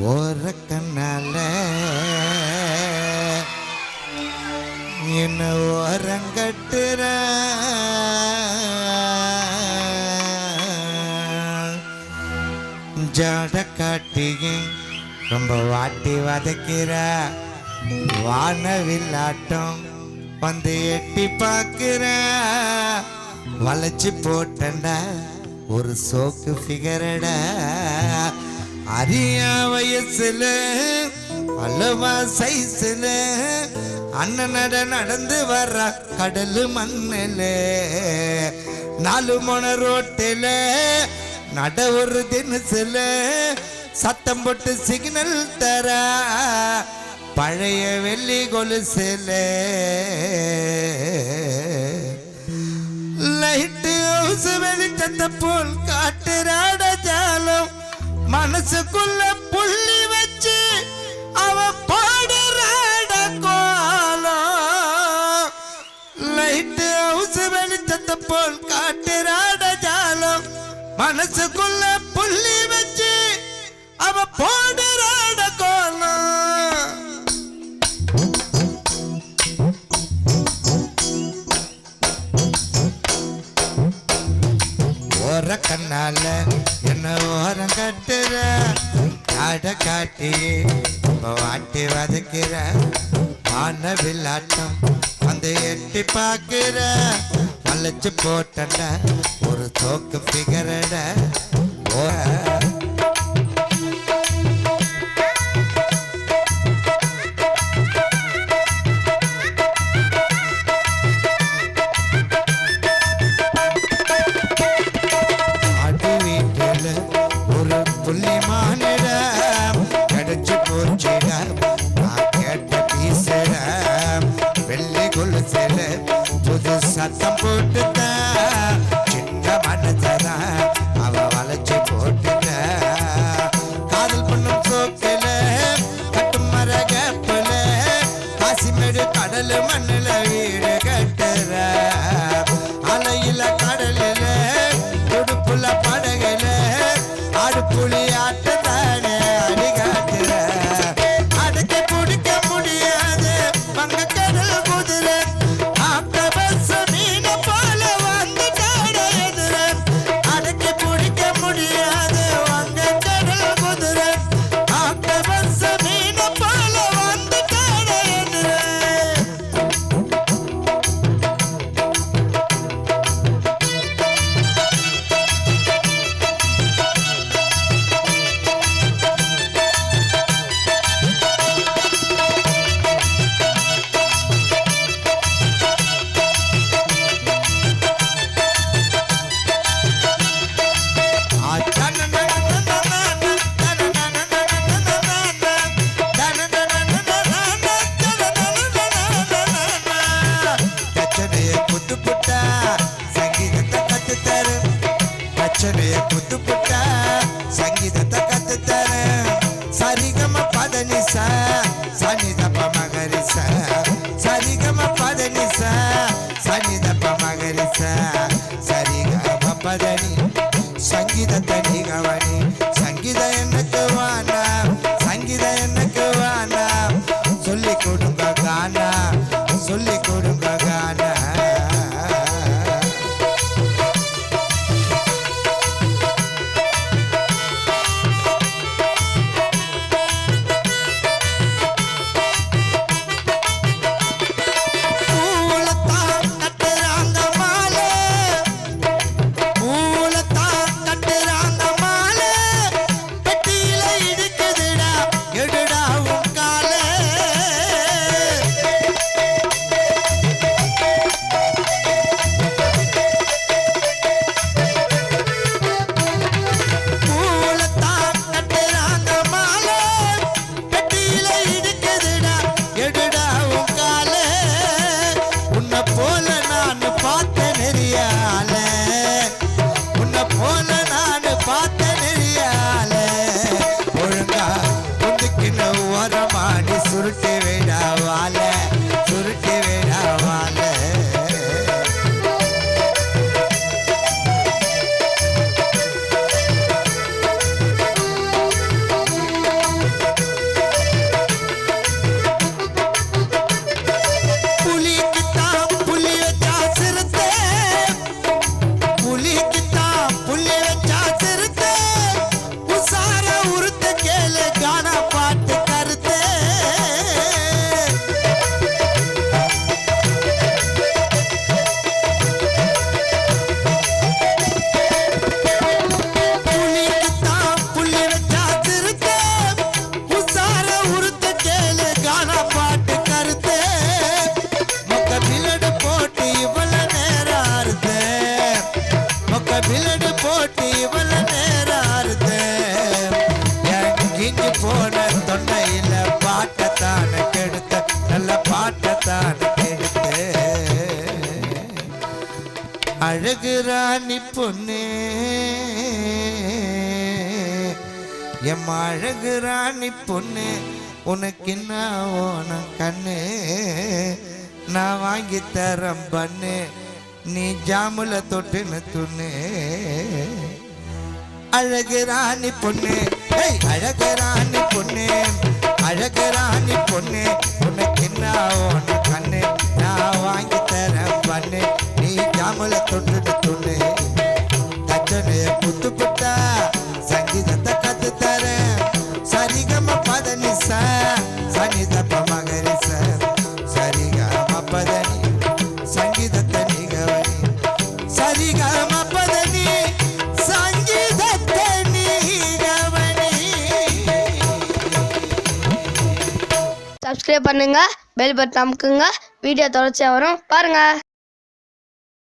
ஓர கண்ணால என்ன ஓரங்கட்டுற? ஜட காட்டியே ரொம்ப வாட்டி வதக்கிற. வானவில்லாட்டம் வந்து எட்டி பார்க்கிற. வளைச்சு போட்டண்டா ஒரு சோக்கு ஃபிகரடா அரிய வயசுல அளவா சைஸ்ல அண்ணனட நடந்து வர்ற கடலு மண்ணில நாலு மொன ரோட்டில நட ஒரு தினசுல சத்தம் போட்டு சிக்னல் தர பழைய வெள்ளி கொலுசுல. லைட்டு வெளிச்சத்தை போ மனசுக்குள்ள புள்ளி வச்சு அவ பாடுறாட கோலம் லைட்டு ஹவுஸ் வெளிச்சத்தை போல் காட்டுறாட ஜாலம். மனசுக்குள்ள புள்ளி வச்சு அவ பாடுறாட கோலம் ஓர கண்ணால காட்டியே காட்டி வாட்டி வதக்கிற ஆன வில்லாட்டம் வந்து எட்டி பார்க்கிற வளைச்சு போட்டட ஒரு தோக்கு பிகரட ஓ. புட்டா சங்கீதத்தை கத்து சரிகம பதனிச சனிதப்ப மகரிச. சரிகம பதனிச சனிதப்ப மகரிச. சரிகம பதனி சங்கீதத்தை நீ பாட்டத்தான். கெடுத்த அழகு ராணி பொண்ணு. எம் அழகு ராணி பொண்ணு உனக்கு என்ன ஓன கண்ணு. நான் வாங்கி தரம் பண்ணு நீ ஜாமுல தொட்டுன்னு துண்ணு. அழகு ராணி பொண்ணு ஏய் அழகு ராணி சப்ஸ்கிரைப் பண்ணுங்க பெல் பட்டன் அமுக்குங்க. வீடியோ தொடர்ச்சியாக வரும். பாருங்க.